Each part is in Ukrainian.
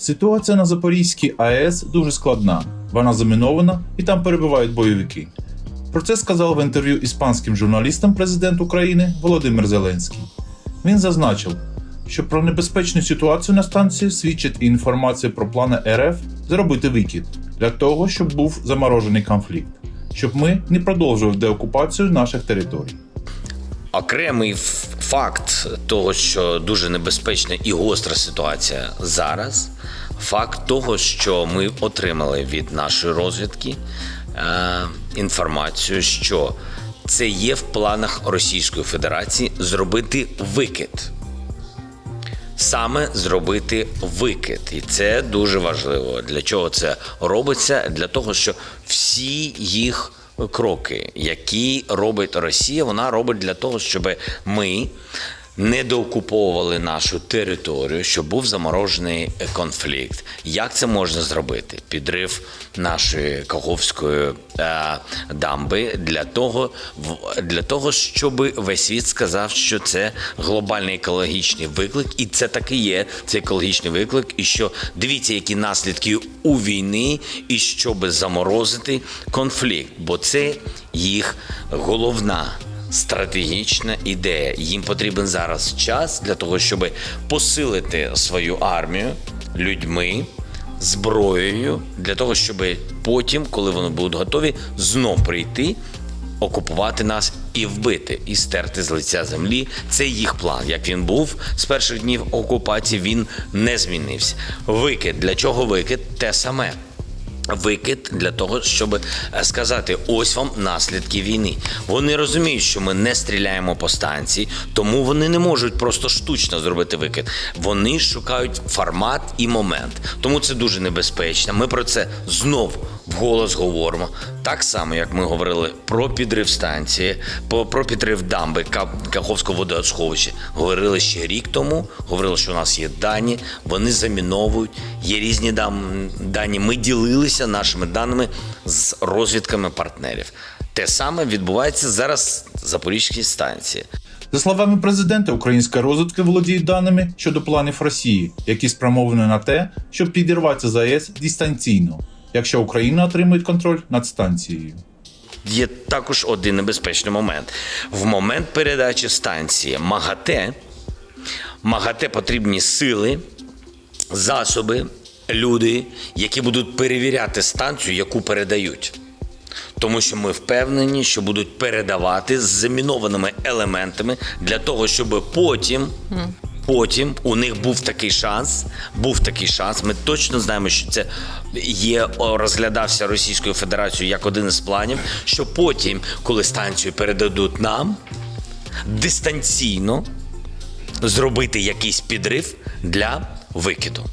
Ситуація на Запорізькій АЕС дуже складна. Вона замінована і там перебувають бойовики. Про це сказав в інтерв'ю іспанським журналістам президент України Володимир Зеленський. Він зазначив, що про небезпечну ситуацію на станції свідчить і інформація про плани РФ зробити викид для того, щоб був заморожений конфлікт, щоб ми не продовжували деокупацію наших територій. Окремий факт того, що дуже небезпечна і гостра ситуація зараз. Факт того, що ми отримали від нашої розвідки е, інформацію, що це є в планах Російської Федерації зробити викид. Саме зробити викид, і це дуже важливо. Для чого це робиться? Для того, що всі їх кроки, які робить Росія, вона робить для того, щоб ми не доокуповували нашу територію, щоб був заморожений конфлікт. Як це можна зробити? Підрив нашої Каховської е, дамби для того, для того, щоб весь світ сказав, що це глобальний екологічний виклик, і це таки є. Це екологічний виклик, і що дивіться, які наслідки у війни, і щоб заморозити конфлікт, бо це їх головна стратегічна ідея. Їм потрібен зараз час для того, щоб посилити свою армію людьми, зброєю, для того, щоб потім, коли вони будуть готові, знов прийти. Окупувати нас і вбити, і стерти з лиця землі. Це їх план. Як він був з перших днів окупації, він не змінився. Викид для чого викид? Те саме викид для того, щоб е, сказати: ось вам наслідки війни. Вони розуміють, що ми не стріляємо по станції, тому вони не можуть просто штучно зробити викид. Вони шукають формат і момент. Тому це дуже небезпечно. Ми про це знов вголос говоримо. Так само, як ми говорили про підрив станції, про підрив дамби Каховського водосховища. Говорили ще рік тому. Говорили, що у нас є дані, вони заміновують. Є різні дані. Ми ділилися нашими даними з розвідками партнерів. Те саме відбувається зараз в Запорізькій станції. За словами президента, українська розвідка володіє даними щодо планів Росії, які спрямовані на те, щоб підірватися з АЕС дистанційно, якщо Україна отримує контроль над станцією. Є також один небезпечний момент. В момент передачі станції МАГАТЕ, МАГАТЕ потрібні сили, засоби, люди, які будуть перевіряти станцію, яку передають. Тому що ми впевнені, що будуть передавати з замінованими елементами для того, щоб потім. Потім у них був такий шанс. Був такий шанс. Ми точно знаємо, що це є розглядався Російською Федерацією як один із планів. Що потім, коли станцію передадуть нам, дистанційно зробити якийсь підрив для викиду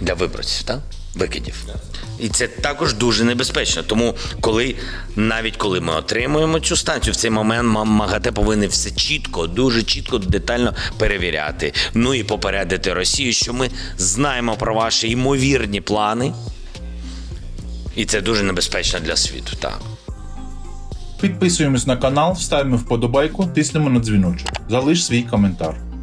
для виборців, так? Викидів. І це також дуже небезпечно. Тому, коли навіть коли ми отримуємо цю станцію, в цей момент МАГАТЕ повинен все чітко, дуже чітко, детально перевіряти. Ну і попередити Росію, що ми знаємо про ваші ймовірні плани. І це дуже небезпечно для світу. Так. Підписуємось на канал, ставимо вподобайку, тиснемо на дзвіночок. Залиш свій коментар.